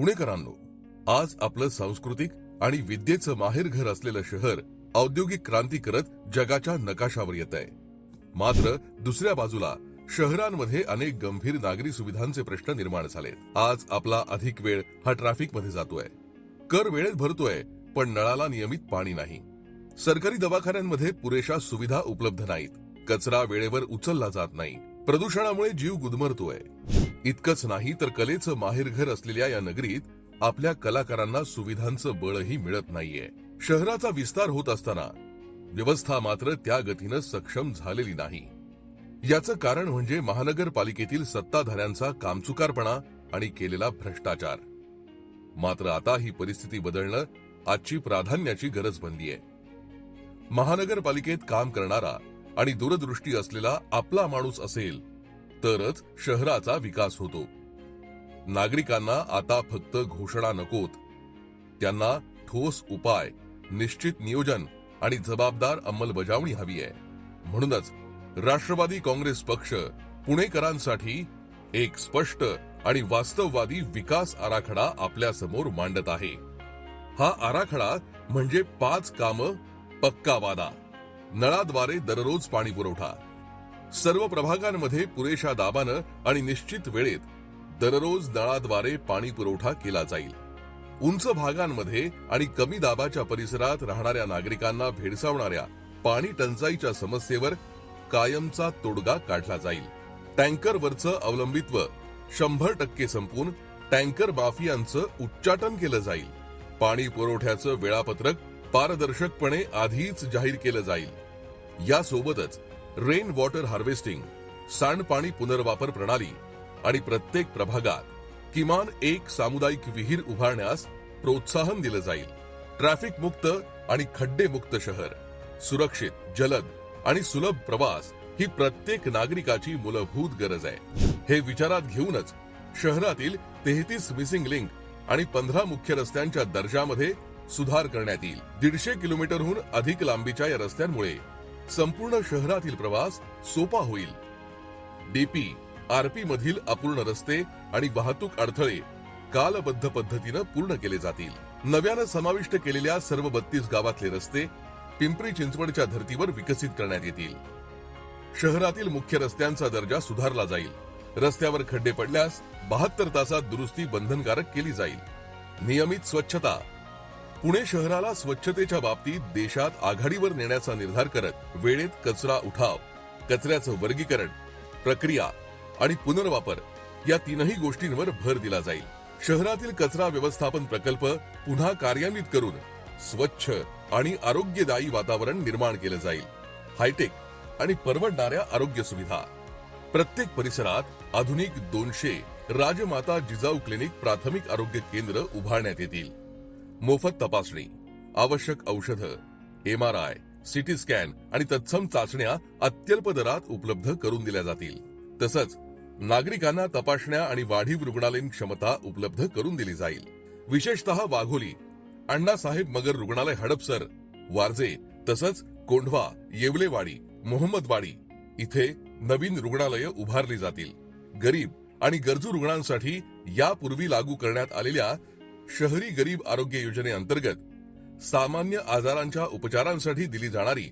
पुणेकरांनो आज आपलं सांस्कृतिक आणि विद्येचं माहेरघर असलेलं शहर औद्योगिक क्रांती करत जगाच्या नकाशावर येत आहे मात्र दुसऱ्या बाजूला शहरांमध्ये अनेक गंभीर नागरी सुविधांचे प्रश्न निर्माण झालेत. आज आपला अधिक वेळ हा ट्रॅफिकमध्ये जातोय. कर वेळेत भरतोय पण नळाला नियमित पाणी नाही. सरकारी दवाखान्यांमध्ये पुरेशा सुविधा उपलब्ध नाहीत. कचरा वेळेवर उचलला जात नाही. प्रदूषणामुळे जीव गुदमरतोय. इतकंच नाही तर कलेचं माहेरघर असलेल्या या नगरीत आपल्या कलाकारांना सुविधांचं बळही मिळत नाहीये. शहराचा विस्तार होत असताना व्यवस्था मात्र त्या गतीनं सक्षम झालेली नाही. याचं कारण म्हणजे महानगरपालिकेतील सत्ताधाऱ्यांचा कामचुकारपणा आणि केलेला भ्रष्टाचार. मात्र आता ही परिस्थिती बदलणं आजची प्राधान्याची गरज बनलीय. महानगरपालिकेत काम करणारा आणि दूरदृष्टी असलेला आपला माणूस असेल तरच शहराचा विकास होतो. नागरिकांना आता फक्त घोषणा नकोत. त्यांना ठोस उपाय निश्चित नियोजन आणि जबाबदार अंमलबजावणी हवी आहे. म्हणूनच राष्ट्रवादी काँग्रेस पक्ष पुणेकरांसाठी एक स्पष्ट आणि वास्तववादी विकास आराखडा आपल्यासमोर मांडत आहे. हा आराखडा म्हणजे पाच कामं पक्का वादा. नळाद्वारे दररोज पाणी पुरवठा सर्व प्रभागांमध्ये पुरेशा दाबानं आणि निश्चित वेळेत दररोज नळाद्वारे पाणी पुरवठा केला जाईल. उंच भागांमध्ये आणि कमी दाबाच्या परिसरात राहणाऱ्या नागरिकांना भेडसावणाऱ्या पाणी टंचाईच्या समस्येवर कायमचा तोडगा काढला जाईल. टँकरवरचं अवलंबित्व शंभर टक्के संपून टँकर माफियांचं उच्चाटन केलं जाईल. पाणी पुरवठ्याचं वेळापत्रक पारदर्शकपणे आधीच जाहीर केलं जाईल. यासोबतच रेन वॉटर हार्वेस्टिंग सांडपाणी पुनर्वापर प्रणाली आणि प्रत्येक प्रभागात किमान एक सामुदायिक विहीर उभारण्यास प्रोत्साहन दिलं जाईल. ट्रॅफिक मुक्त आणि खड्डे मुक्त शहर सुरक्षित जलद आणि सुलभ प्रवास ही प्रत्येक नागरिकाची मूलभूत गरज आहे. हे विचारात घेऊनच शहरातील तेहतीस मिसिंग लिंक आणि पंधरा मुख्य रस्त्यांच्या दर्जामध्ये सुधार करण्यात येईल. दीडशे किलोमीटरहून अधिक लांबीच्या या रस्त्यांमुळे संपूर्ण शहरातील प्रवास सोपा होईल. डीपी आरपी मधील अपूर्ण रस्ते आणि वाहतूक अडथळे कालबद्ध पद्धतीनं पूर्ण केले जातील. नव्यानं समाविष्ट केलेल्या सर्व बत्तीस गावातले रस्ते पिंपरी चिंचवडच्या धर्तीवर विकसित करण्यात येतील. शहरातील मुख्य रस्त्यांचा दर्जा सुधारला जाईल. रस्त्यावर खड्डे पडल्यास बहात्तर तासात दुरुस्ती बंधनकारक केली जाईल. नियमित स्वच्छता पुणे शहराला स्वच्छतेच्या बाबतीत देशात आघाडीवर नेण्याचा निर्धार करत वेळेत कचरा उठाव कचऱ्याचं वर्गीकरण प्रक्रिया आणि पुनर्वापर या तीनही गोष्टींवर भर दिला जाईल. शहरातील कचरा व्यवस्थापन प्रकल्प पुन्हा कार्यान्वित करून स्वच्छ आणि आरोग्यदायी वातावरण निर्माण केलं जाईल. हायटेक आणि परवडणाऱ्या आरोग्य सुविधा. प्रत्येक परिसरात आधुनिक दोनशे राजमाता जिजाऊ क्लिनिक प्राथमिक आरोग्य केंद्र उभारण्यात येतील. मोफत तपासणी आवश्यक औषधं M R I CT scan आणि तत्सम चाचण्या अत्यल्प दरात उपलब्ध करून दिल्या जातील. तसंच नागरिकांना तपासण्या आणि वाढीव रुग्णालयीन क्षमता उपलब्ध करून दिली जाईल. विशेषतः वाघोली अण्णासाहेब मगर रुग्णालय हडपसर वारजे तसंच कोंढवा येवलेवाडी मोहम्मदवाडी इथे नवीन रुग्णालय उभारली जातील. गरीब आणि गरजू रुग्णांसाठी यापूर्वी लागू करण्यात आलेल्या शहरी गरीब आरोग्य योजनेअंतर्गत सामान्य आजारांच्या उपचारांसाठी दिली जाणारी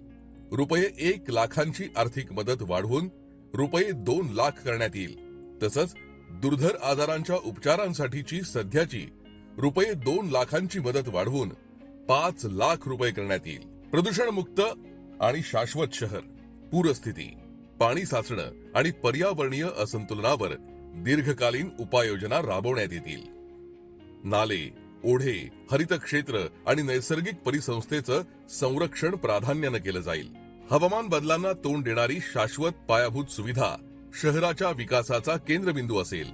रुपये एक लाखांची आर्थिक मदत वाढवून रुपये दोन लाख करण्यात येईल. तसंच दुर्धर आजारांच्या उपचारांसाठीची सध्याची रुपये दोन लाखांची मदत वाढवून पाच लाख रुपये करण्यात येईल. प्रदूषणमुक्त आणि शाश्वत शहर. पूरस्थिती. पाणी साचणं आणि पर्यावरणीय असंतुलनावर दीर्घकालीन उपाययोजना राबवण्यात येतील. नाले ओढे हरित क्षेत्र आणि नैसर्गिक परिसंस्थेचं संरक्षण प्राधान्यानं केलं जाईल. हवामान बदलांना तोंड देणारी शाश्वत पायाभूत सुविधा शहराच्या विकासाचा केंद्रबिंदू असेल.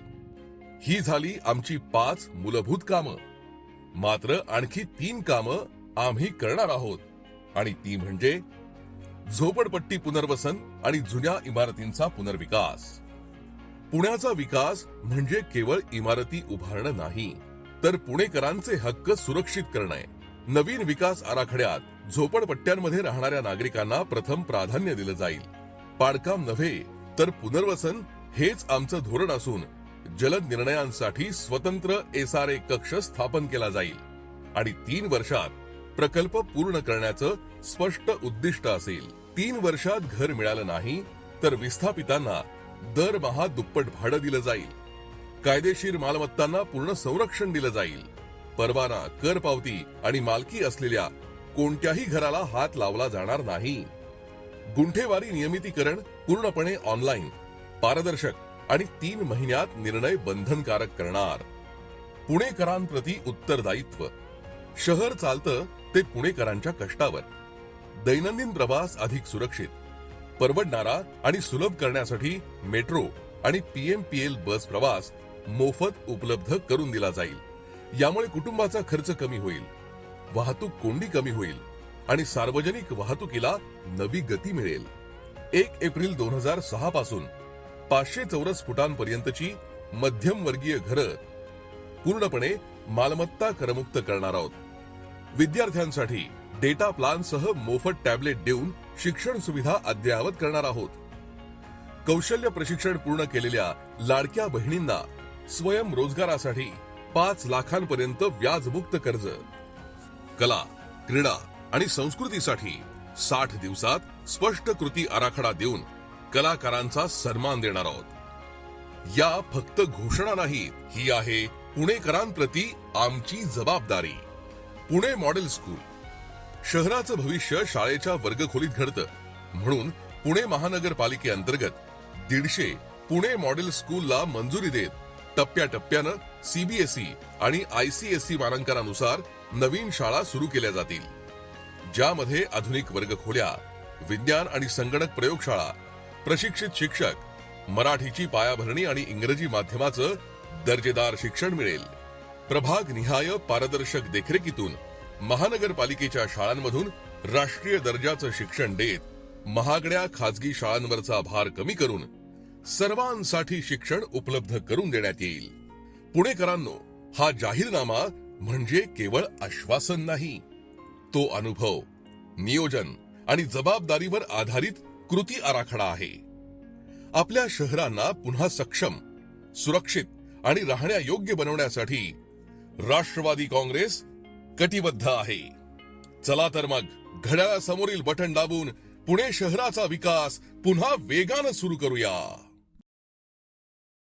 ही झाली आमची पाच मूलभूत कामं. मात्र आणखी तीन कामं आम्ही करणार आहोत. आणि ती म्हणजे झोपडपट्टी पुनर्वसन आणि जुन्या इमारतींचा पुनर्विकास. पुण्याचा विकास म्हणजे केवळ इमारती उभारणं नाही तर पुणेकरांचे हक्क सुरक्षित करणे नवीन विकास आराखड्यात झोपडपट्ट्यांमध्ये राहणाऱ्या नागरिकांना प्रथम प्राधान्य दिलं जाईल. पाडकाम नव्हे तर पुनर्वसन हेच आमचं धोरण असून जलद निर्णयांसाठी स्वतंत्र एस आर ए कक्ष स्थापन केला जाईल. आणि तीन वर्षात प्रकल्प पूर्ण करण्याचं स्पष्ट उद्दिष्ट असेल. तीन वर्षात घर मिळालं नाही तर विस्थापितांना दरमहा दुप्पट भाडं दिलं जाईल. कायदेशीर मालमत्तांना पूर्ण संरक्षण दिलं जाईल. परवाना कर पावती आणि मालकी असलेल्या कोणत्याही घराला हात लावला जाणार नाही. गुंठेवारी नियमितीकरण पूर्णपणे ऑनलाईन पारदर्शक आणि तीन महिन्यात निर्णय बंधनकारक करणार. पुणेकरांप्रती उत्तरदायित्व. शहर चालतं ते पुणेकरांच्या कष्टावर. दैनंदिन प्रवास अधिक सुरक्षित. परवडणारा आणि सुलभ करण्यासाठी मेट्रो आणि पीएमपीएल बस प्रवास मोफत उपलब्ध करून दिला जाईल. यामुळे कुटुंबाचा खर्च कमी होईल वाहतूक कोंडी कमी होईल आणि सार्वजनिक वाहतुकीला नवी गती मिळेल. एक एप्रिल दोन हजार सहा पासून पाचशे चौरस फुटांपर्यंतची मध्यम वर्गीय घरं पूर्णपणे मालमत्ता करमुक्त करणार आहोत. विद्यार्थ्यांसाठी डेटा प्लानसह मोफत टॅबलेट देऊन शिक्षण सुविधा अद्ययावत करणार आहोत. कौशल्य प्रशिक्षण पूर्ण केलेल्या लाडक्या बहिणींना स्वयंरोजगारासाठी पाच लाखांपर्यंत व्याजमुक्त कर्ज. कला क्रीडा आणि संस्कृतीसाठी साठ दिवसात स्पष्ट कृती आराखडा देऊन कलाकारांचा सन्मान देणार आहोत. या फक्त घोषणा नाहीत ही आहे पुणेकरांप्रती आमची जबाबदारी. Pune model school. शहराचं भविष्य शाळेच्या वर्गखोलीत घडतं. म्हणून पुणे महानगरपालिकेअंतर्गत दीडशे पुणे मॉडेल स्कूलला मंजुरी देत टप्प्याटप्प्यानं सीबीएसई आणि आयसीएसई मानांकनानुसार नवीन शाळा सुरू केल्या जातील ज्यामध्ये आधुनिक वर्गखोल्या विज्ञान आणि संगणक प्रयोगशाळा प्रशिक्षित शिक्षक मराठीची पायाभरणी आणि इंग्रजी माध्यमाचं दर्जेदार शिक्षण मिळेल. प्रभाग निहाय पारदर्शक देखरेखीतून महानगरपालिकेच्या शाळांमधून राष्ट्रीय दर्जाचं शिक्षण देत महागड्या खाजगी शाळांवरचा भार कमी करून सर्वांसाठी शिक्षण उपलब्ध करून देण्यात येईल. पुणेकरांनो हा जाहीरनामा म्हणजे केवळ आश्वासन नाही. तो अनुभव नियोजन आणि जबाबदारीवर आधारित कृती आराखडा आहे. आपल्या शहरांना पुन्हा सक्षम सुरक्षित आणि राहण्यायोग्य बनवण्यासाठी राष्ट्रवादी काँग्रेस कटिबद्ध आहे. चला तर मग घड्याळासमोरील बटन दाबून पुणे शहराचा विकास पुन्हा वेगानं सुरू करूया.